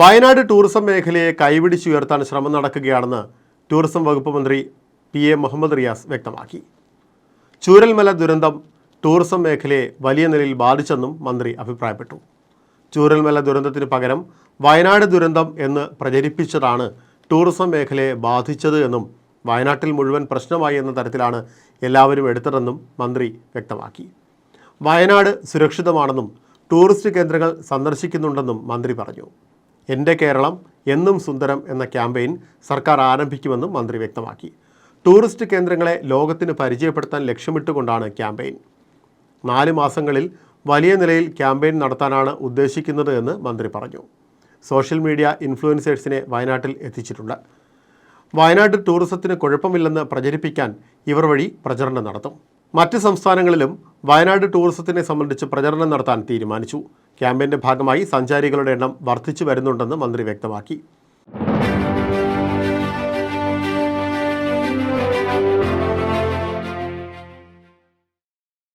Wayanad tourism മേഖലയെ കൈപിടിച്ചുയർത്താൻ ശ്രമം നടക്കുകയാണെന്ന് ടൂറിസം വകുപ്പ് മന്ത്രി പി എ മുഹമ്മദ് റിയാസ് വ്യക്തമാക്കി. ചൂരൽമല ദുരന്തം ടൂറിസം മേഖലയെ വലിയ നിലയിൽ ബാധിച്ചെന്നും മന്ത്രി അഭിപ്രായപ്പെട്ടു. ചൂരൽമല ദുരന്തത്തിന് പകരം വയനാട് ദുരന്തം എന്ന് പ്രചരിപ്പിച്ചതാണ് ടൂറിസം മേഖലയെ ബാധിച്ചത് എന്നും വയനാട്ടിൽ മുഴുവൻ പ്രശ്നമായി എന്ന തരത്തിലാണ് എല്ലാവരും എടുത്തതെന്നും മന്ത്രി വ്യക്തമാക്കി. വയനാട് സുരക്ഷിതമാണെന്നും ടൂറിസ്റ്റ് കേന്ദ്രങ്ങൾ സന്ദർശിക്കുന്നുണ്ടെന്നും മന്ത്രി പറഞ്ഞു. എന്റെ കേരളം എന്നും സുന്ദരം എന്ന ക്യാമ്പയിൻ സർക്കാർ ആരംഭിക്കുമെന്നും മന്ത്രി വ്യക്തമാക്കി. ടൂറിസ്റ്റ് കേന്ദ്രങ്ങളെ ലോകത്തിന് പരിചയപ്പെടുത്താൻ ലക്ഷ്യമിട്ടുകൊണ്ടാണ് ക്യാമ്പയിൻ. നാല് മാസങ്ങളിൽ വലിയ നിലയിൽ ക്യാമ്പയിൻ നടത്താനാണ് ഉദ്ദേശിക്കുന്നത് എന്ന് മന്ത്രി പറഞ്ഞു. സോഷ്യൽ മീഡിയ ഇൻഫ്ലുവൻസേഴ്സിനെ വയനാട്ടിൽ എത്തിച്ചിട്ടുണ്ട്. വയനാട് ടൂറിസത്തിന് കുഴപ്പമില്ലെന്ന് പ്രചരിപ്പിക്കാൻ ഇവർ വഴി പ്രചരണം നടത്തും. മറ്റ് സംസ്ഥാനങ്ങളിലും വയനാട് ടൂറിസത്തിനെ സംബന്ധിച്ച് പ്രചരണം നടത്താൻ തീരുമാനിച്ചു. ക്യാമ്പയിന്റെ ഭാഗമായി സഞ്ചാരികളുടെ എണ്ണം വർദ്ധിച്ചു വരുന്നുണ്ടെന്ന് മന്ത്രി വ്യക്തമാക്കി